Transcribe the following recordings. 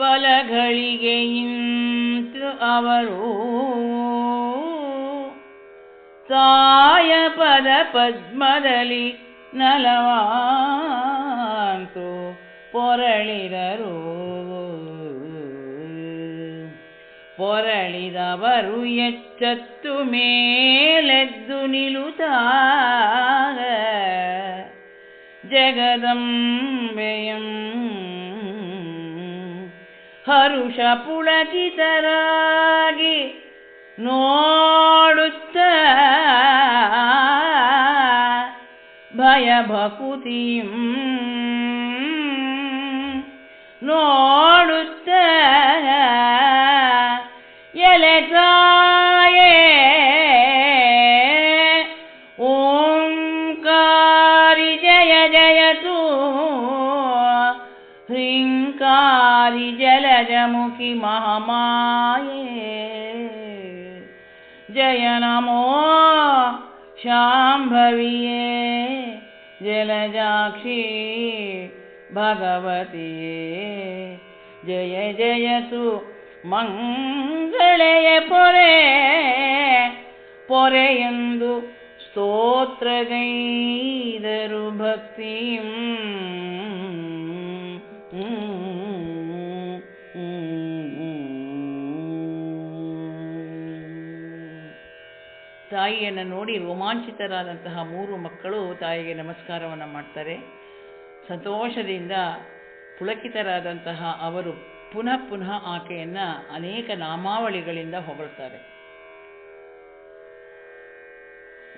ಪಲಗಳಿಗೆ ಇಂತು ಅವರು. ಸಾಯ ಪದ ಪದ್ಮದಲ್ಲಿ ನಲವಾಂತು ಪೊರಳಿದರು. ಪೊರಳಿದವರು ಎಚ್ಚತ್ತು ಮೇಲೆದ್ದು ನಿಲುತಾಗ. ಜಗದಂಬೆಯಂ ಹರುಷ ಪುಳಕಿತರಾಗಿ ನೋಡುತ್ತ ಭಯ ಭಕುತಿಂ ನೋಡುತ್ತ रि महामाये। जय नमो शाम्भविये। जलजाक्षी भगवते जय जयसु मङ्गले पोरे। स्तोत्रगैदरु भक्तिम् ತಾಯಿಯನ್ನು ನೋಡಿ ರೋಮಾಂಚಿತರಾದಂತಹ ಮೂರು ಮಕ್ಕಳು ತಾಯಿಗೆ ನಮಸ್ಕಾರವನ್ನು ಮಾಡ್ತಾರೆ. ಸಂತೋಷದಿಂದ ಪುಳಕಿತರಾದಂತಹ ಅವರು ಪುನಃ ಪುನಃ ಆಕೆಯನ್ನು ಅನೇಕ ನಾಮಾವಳಿಗಳಿಂದ ಹೊಗಳ್ತಾರೆ.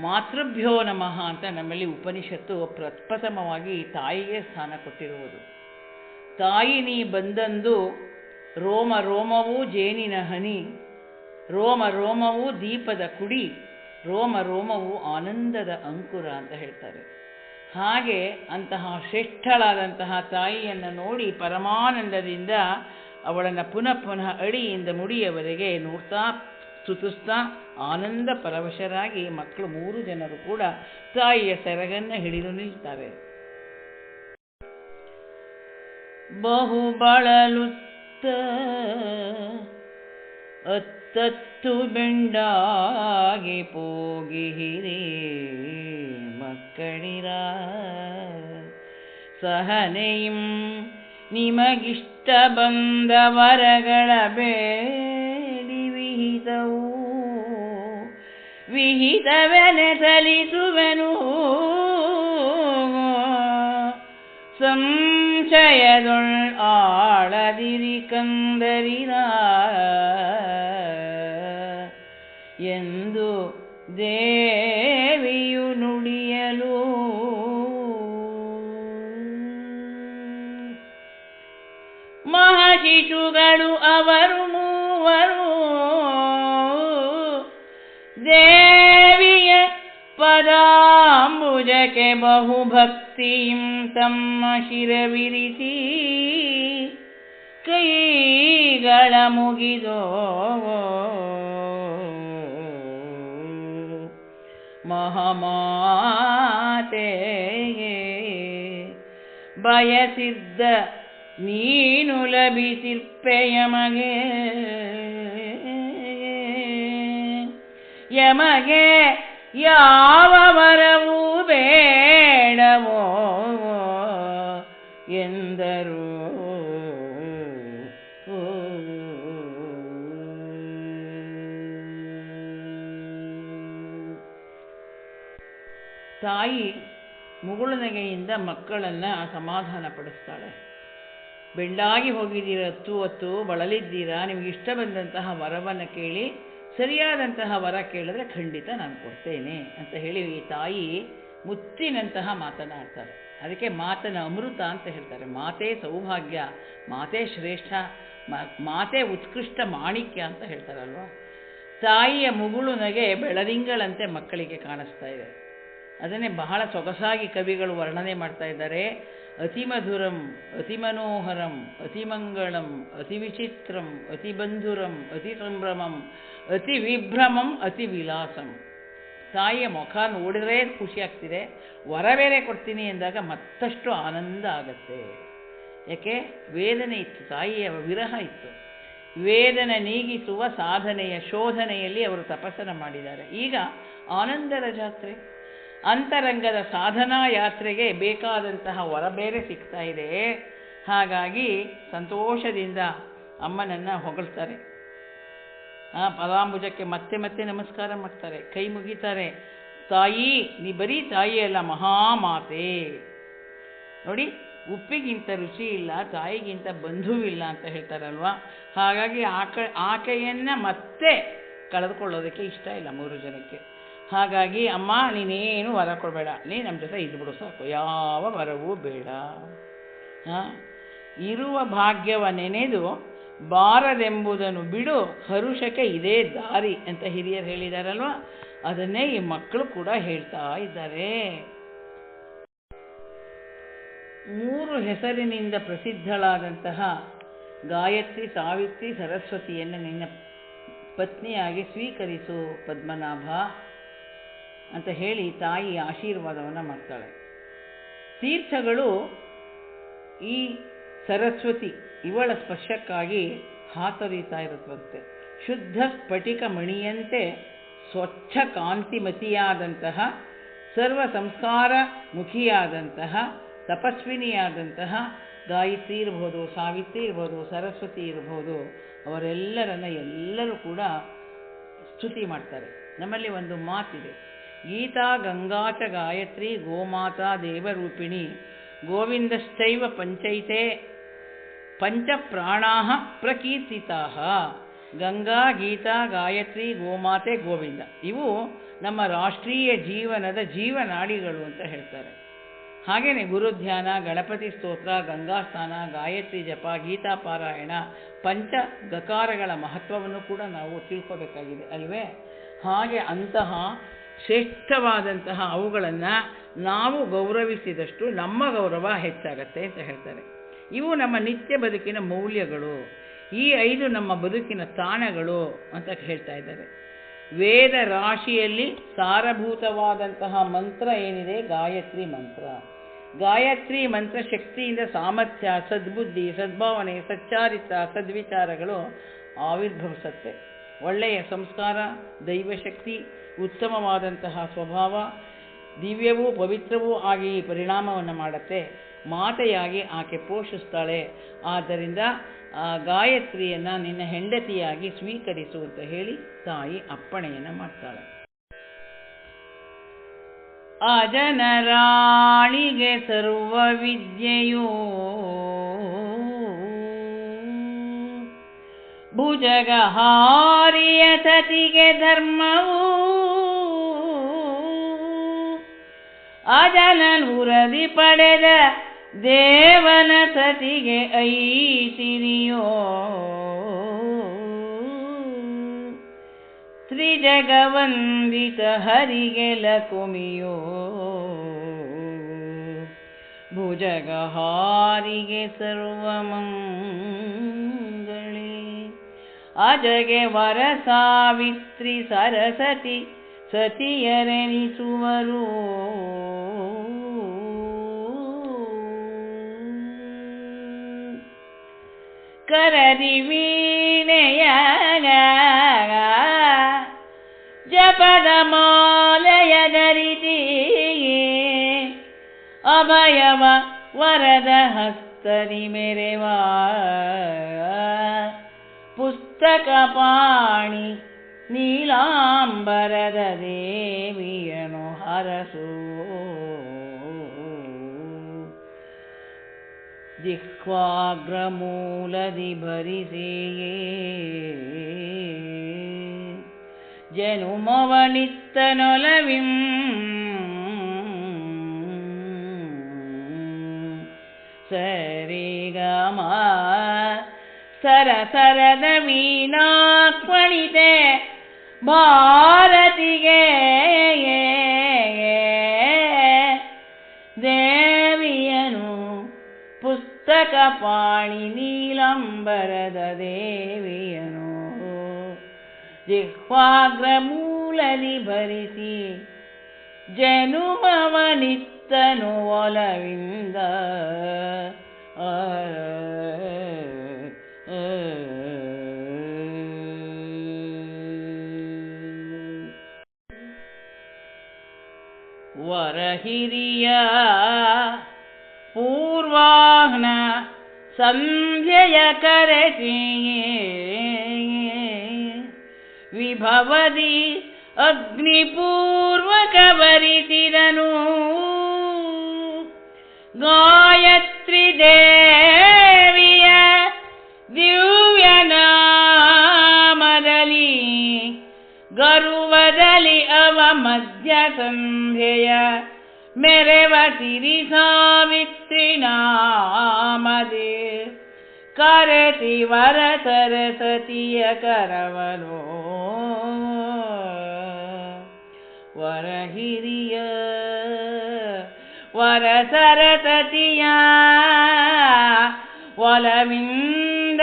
ಮಾತೃಭ್ಯೋ ನಮಃ ಅಂತ ನಮ್ಮಲ್ಲಿ ಉಪನಿಷತ್ತು ಪ್ರಪ್ರಥಮವಾಗಿ ತಾಯಿಗೆ ಸ್ಥಾನ ಕೊಟ್ಟಿರುವುದು. ತಾಯಿ ನೀ ಬಂದಂದು ರೋಮ ರೋಮವೂ ಜೇನಿನ ಹನಿ, ರೋಮ ರೋಮವೂ ದೀಪದ ಕುಡಿ ರೋಮ ರೋಮವು ಆನಂದದ ಅಂಕುರ ಅಂತ ಹೇಳ್ತಾರೆ. ಹಾಗೆ ಅಂತಹ ಶ್ರೇಷ್ಠಳಾದಂತಹ ತಾಯಿಯನ್ನು ನೋಡಿ ಪರಮಾನಂದದಿಂದ ಅವಳನ್ನು ಪುನಃ ಪುನಃ ಅಡಿಯಿಂದ ಮುಡಿಯವರೆಗೆ ನೋಡ್ತಾ ಸ್ತುತಿಸ್ತಾ ಆನಂದ ಪರವಶರಾಗಿ ಮಕ್ಕಳು ಮೂರು ಜನರು ಕೂಡ ತಾಯಿಯ ಸೆರಗನ್ನು ಹಿಡಿದು ನಿಲ್ತಾರೆ. ಬಹು ಬಳಲುತ್ತ ಅತ್ತತ್ತು ಬೆಂಡಾಗಿ ಪೋಗಿಹಿರಿ ಮಕ್ಕಳಿರ. ಸಹನೆಯಂ ನಿಮಗಿಷ್ಟ ಬಂದ ವರಗಳ ಬೇಡಿ ವಿಹಿತವು. ವಿಹಿತವೆನೆ ಸಲಿಸುವೆನು ಸಂಶಯದೊಳ್ ಆಳದಿರಿ ಕಂದರಿರ. ಎಂದು ದೇವಿಯು ನುಡಿಯಲು. ಮಹಶಿಶುಗಳು ಅವರು ಮೂವರು. ದೇವಿಯ ಪದಾಂಬುಜಕ್ಕೆ ಬಹುಭಕ್ತಿಂ ತಮ್ಮ ಶಿರವಿರಿಸಿ. ಕೈಗಳ ಮುಗಿದೋ ಮಹಮಾತೆಗೆ ಬಯಸಿದ್ದ ನೀನು ಲಭಿಸಿರ್ಪೆಯ ಯಮಗೆ ಯಮಗೆ ಯಾವ ವರವೂ ಬೇಡವೋ ಎಂದರು. ತಾಯಿ ಮುಗುಳುನಗೆಯಿಂದ ಮಕ್ಕಳನ್ನು ಸಮಾಧಾನ ಪಡಿಸ್ತಾಳೆ ಬೆಂಡಾಗಿ ಹೋಗಿದ್ದೀರ, ಹತ್ತು ಹೊತ್ತು ಬಳಲಿದ್ದೀರಾ, ನಿಮಗೆ ಇಷ್ಟ ಬಂದಂತಹ ವರವನ್ನು ಕೇಳಿ, ಸರಿಯಾದಂತಹ ವರ ಕೇಳಿದ್ರೆ ಖಂಡಿತ ನಾನು ಕೊಡ್ತೇನೆ ಅಂತ ಹೇಳಿ ಈ ತಾಯಿ ಮುತ್ತಿನಂತಹ ಮಾತನಾಡ್ತಾರೆ. ಅದಕ್ಕೆ ಮಾತನ ಅಮೃತ ಅಂತ ಹೇಳ್ತಾರೆ. ಮಾತೇ ಸೌಭಾಗ್ಯ, ಮಾತೇ ಶ್ರೇಷ್ಠ ಮಾತೆ ಮಾತೇ ಉತ್ಕೃಷ್ಟ ಮಾಣಿಕ್ಯ ಅಂತ ಹೇಳ್ತಾರಲ್ವ? ತಾಯಿಯ ಮುಗುಳುನಗೆ ಬೆಳದಿಂಗಳಂತೆ ಮಕ್ಕಳಿಗೆ ಕಾಣಿಸ್ತಾ ಇದೆ. ಅದನ್ನೇ ಬಹಳ ಸೊಗಸಾಗಿ ಕವಿಗಳು ವರ್ಣನೆ ಮಾಡ್ತಾ ಇದ್ದಾರೆ. ಅತಿಮಧುರಂ, ಅತಿಮನೋಹರಂ, ಅತಿಮಂಗಳಂ ಮನೋಹರಂ ಅತಿ ಮಂಗಳಂ ಅತಿ ಸಂಭ್ರಮಂ ಅತಿ ವಿಭ್ರಮಂ ಅತಿ ವಿಲಾಸಂ ತಾಯಿಯ ಮುಖ ನೋಡಿದ್ರೆ ಖುಷಿ ಆಗ್ತಿದೆ. ವರ ಕೊಡ್ತೀನಿ ಎಂದಾಗ ಮತ್ತಷ್ಟು ಆನಂದ ಆಗತ್ತೆ. ಯಾಕೆ? ವೇದನೆ ಇತ್ತು, ತಾಯಿಯ ವಿರಹ ಇತ್ತು. ವೇದನೆ ನೀಗಿಸುವ ಸಾಧನೆಯ ಶೋಧನೆಯಲ್ಲಿ ಅವರು ತಪಸ್ಸನ್ನು ಮಾಡಿದ್ದಾರೆ. ಈಗ ಆನಂದರ ಜಾತ್ರೆ. ಅಂತರಂಗದ ಸಾಧನಾ ಯಾತ್ರೆಗೆ ಬೇಕಾದಂತಹ ವರ ಬೇರೆ ಸಿಗ್ತಾ ಇದೆ. ಹಾಗಾಗಿ ಸಂತೋಷದಿಂದ ಅಮ್ಮನನ್ನು ಹೊಗಳ್ತಾರೆ. ಆ, ಪದಾಂಬುಜಕ್ಕೆ ಮತ್ತೆ ಮತ್ತೆ ನಮಸ್ಕಾರ ಮಾಡ್ತಾರೆ. ಕೈ ಮುಗಿತಾರೆ. ತಾಯಿ, ನೀ ಬರೀ ತಾಯಿ ಅಲ್ಲ, ಮಹಾಮಾತೆ. ನೋಡಿ, ಉಪ್ಪಿಗಿಂತ ರುಚಿ ಇಲ್ಲ, ತಾಯಿಗಿಂತ ಬಂಧುವಿಲ್ಲ ಅಂತ ಹೇಳ್ತಾರಲ್ವಾ? ಹಾಗಾಗಿ ಆಕ, ಆಕೆಯನ್ನು ಮತ್ತೆ ಕಳೆದುಕೊಳ್ಳೋದಕ್ಕೆ ಇಷ್ಟ ಇಲ್ಲ ಮೂರು ಜನಕ್ಕೆ. ಹಾಗಾಗಿ ಅಮ್ಮ, ನೀನೇನು ವರ ಕೊಡಬೇಡ. ನೀ ನಮ್ಮ ಜೊತೆ ಇದ್ಬಿಡು ಸಾಕು. ಯಾವ ವರವೂ ಬೇಡ. ಹಾಂ? ಇರುವ ಭಾಗ್ಯವ ನೆನೆದು ಬಾರದೆಂಬುದನ್ನು ಬಿಡು. ಹರುಷಕ್ಕೆ ಇದೇ ದಾರಿ ಅಂತ ಹಿರಿಯರು ಹೇಳಿದಾರಲ್ವ? ಅದನ್ನೇ ಈ ಮಕ್ಕಳು ಕೂಡ ಹೇಳ್ತಾ ಇದ್ದಾರೆ. ಮೂರು ಹೆಸರಿನಿಂದ ಪ್ರಸಿದ್ಧಳಾದಂತಹ ಗಾಯತ್ರಿ, ಸಾವಿತ್ರಿ, ಸರಸ್ವತಿಯನ್ನು ನಿನ್ನ ಪತ್ನಿಯಾಗಿ ಸ್ವೀಕರಿಸು ಪದ್ಮನಾಭ. ಅಂತ ಹೇಳಿ ತಾಯಿ ಆಶೀರ್ವಾದವನ್ನು ಮಾಡ್ತಾಳೆ. ತೀರ್ಥಗಳು ಈ ಸರಸ್ವತಿ ಇವಳ ಸ್ಪರ್ಶಕ್ಕಾಗಿ ಹಾತೊರೀತಾ ಇರುತ್ತಂತೆ. ಶುದ್ಧ ಸ್ಫಟಿಕ ಮಣಿಯಂತೆ ಸ್ವಚ್ಛ ಕಾಂತಿಮತಿಯಾದಂತಹ, ಸರ್ವ ಸಂಸ್ಕಾರ ಮುಖಿಯಾದಂತಹ, ತಪಸ್ವಿನಿಯಾದಂತಹ ಗಾಯತ್ರಿ ಇರ್ಬೋದು, ಸಾವಿತ್ರಿ ಇರ್ಬೋದು, ಸರಸ್ವತಿ ಇರ್ಬೋದು, ಅವರೆಲ್ಲರನ್ನ ಎಲ್ಲರೂ ಕೂಡ ಸ್ತುತಿ ಮಾಡ್ತಾರೆ. ನಮ್ಮಲ್ಲಿ ಒಂದು ಮಾತಿದೆ. ಗೀತಾ ಗಂಗಾಚ ಗಾಯತ್ರಿ ಗೋಮಾತಾ ದೇವರೂಪಿಣಿ. ಗೋವಿಂದಶ್ಚೈವ ಪಂಚೈತೆ. ಪಂಚ ಪ್ರಾಣಾ ಪ್ರಕೀರ್ತಿತಾ. ಗಂಗಾ, ಗೀತಾ, ಗಾಯತ್ರಿ, ಗೋಮಾತೆ, ಗೋವಿಂದ. ಇವು ನಮ್ಮ ರಾಷ್ಟ್ರೀಯ ಜೀವನದ ಜೀವನಾಡಿಗಳು ಅಂತ ಹೇಳ್ತಾರೆ. ಹಾಗೆಯೇ ಗುರುಧ್ಯಾನ, ಗಣಪತಿ ಸ್ತೋತ್ರ, ಗಂಗಾ ಗಂಗಾಸ್ನಾನ ಗಾಯತ್ರಿ ಜಪ, ಗೀತಾ ಪಾರಾಯಣ, ಪಂಚ ಗಕಾರಗಳ ಮಹತ್ವವನ್ನು ಕೂಡ ನಾವು ತಿಳ್ಕೋಬೇಕಾಗಿದೆ, ಅಲ್ವೇ? ಹಾಗೆ ಅಂತಹ ಶ್ರೇಷ್ಠವಾದಂತಹ ಅವುಗಳನ್ನು ನಾವು ಗೌರವಿಸಿದಷ್ಟು ನಮ್ಮ ಗೌರವ ಹೆಚ್ಚಾಗತ್ತೆ ಅಂತ ಹೇಳ್ತಾರೆ. ಇವು ನಮ್ಮ ನಿತ್ಯ ಬದುಕಿನ ಮೌಲ್ಯಗಳು. ಈ ಐದು ನಮ್ಮ ಬದುಕಿನ ತಾಣಗಳು ಅಂತ ಹೇಳ್ತಾ ಇದ್ದಾರೆ. ವೇದ ರಾಶಿಯಲ್ಲಿ ಸಾರಭೂತವಾದಂತಹ ಮಂತ್ರ ಏನಿದೆ? ಗಾಯತ್ರಿ ಮಂತ್ರ. ಗಾಯತ್ರಿ ಮಂತ್ರ ಶಕ್ತಿಯಿಂದ ಸಾಮರ್ಥ್ಯ, ಸದ್ಬುದ್ಧಿ, ಸದ್ಭಾವನೆ, ಸಚ್ಚಾರಿತ, ಸದ್ವಿಚಾರಗಳು ಆವಿರ್ಭವಿಸುತ್ತೆ. ಒಳ್ಳೆಯ ಸಂಸ್ಕಾರ, ದೈವಶಕ್ತಿ ಉತ್ತಮವಾದಂತಹ ಸ್ವಭಾವ, ದಿವ್ಯವೂ ಪವಿತ್ರವೂ ಆಗಿ ಪರಿಣಾಮವನ್ನು ಮಾಡುತ್ತೆ. ಮಾತೆಯಾಗಿ ಆಕೆ ಪೋಷಿಸ್ತಾಳೆ. ಆದ್ದರಿಂದ ಗಾಯತ್ರಿಯನ್ನು ನಿನ್ನ ಹೆಂಡತಿಯಾಗಿ ಸ್ವೀಕರಿಸು ಅಂತ ಹೇಳಿ ತಾಯಿ ಅಪ್ಪಣೆಯನ್ನು ಮಾಡ್ತಾಳೆ. ಅಜನರಾಳಿಗೆ ಸರ್ವ ವಿದ್ಯೆಯೂ ಭುಜಗಹಾರಿಯ ಸತಿಗೆ ಧರ್ಮವೂ ಅಜನನುರದಿ ಪಡೆದ ದೇವನ ಸತಿಗೆ ಐಸಿರಿಯೋ ತ್ರಿಜಗವಂದಿತ ಹರಿಗೆ ಲಕುಮಿಯೋ. ಭುಜಗಹಾರಿಗೆ ಸರ್ವಮಂಗಳೇ ಅಜಗೆ ವರ ಸಾವಿತ್ರಿ ಸರಸತಿ ಸತಿಯರೆನಿಸುವರು. ीणय जपदमालय मालय अभयव वरद हस्तरि पुस्तकपाणि नीलाम्बरद देवी अनोहरसु ಪುಸ್ತಕ ಪಾಣಿ ನೀಲಾಂಬರದ ಸರಿ ಗಮ ಸರ ಸರದ ವೀಣಾಕ್ವಣಿತೆ ಭಾರತಿಗೆ. ಪಾಣಿ ನೀಲಂಬರದ ದೇವಿಯನು. ಜಿಹ್ವಾಗ್ರ ಮೂಲದಿ ಭರಿಸಿ ಜನುಮವನಿತ್ತನು ಒಲವಿಂದ. ವರಹಿರಿಯ ಪೂರ್ವಾಹ್ನ सञ्जय विभवति अग्निपूर्वकवरितिरनु गायत्रि देव्या दिव्यनामदली गरुवदलि अवमध्य संभ्य मेरे वतिरि सावि ಕರೆತಿ ವರ ಸರಸತಿಯ ಕರವನು. ವರ ಹಿರಿಯ ವರ ಸರಸತಿಯ ಒಲವಿಂದ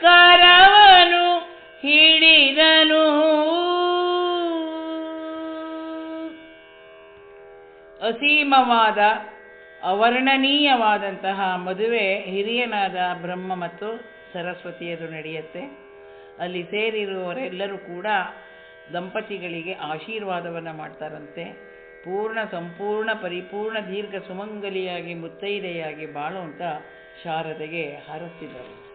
ಕರವನು ಹಿಡಿದನು. ಅಸೀಮವಾದ ಅವರ್ಣನೀಯವಾದಂತಹ ಮದುವೆ ಹಿರಿಯನಾದ ಬ್ರಹ್ಮ ಮತ್ತು ಸರಸ್ವತಿಯದು ನಡೆಯುತ್ತೆ. ಅಲ್ಲಿ ಸೇರಿರುವವರೆಲ್ಲರೂ ಕೂಡ ದಂಪತಿಗಳಿಗೆ ಆಶೀರ್ವಾದವನ್ನು ಮಾಡ್ತಾರಂತೆ. ಪೂರ್ಣ ಸಂಪೂರ್ಣ ಪರಿಪೂರ್ಣ ದೀರ್ಘ ಸುಮಂಗಲಿಯಾಗಿ ಮುತ್ತೈದೆಯಾಗಿ ಬಾಳುವಂತ ಶಾರದೆಗೆ ಹರಸಿದರು.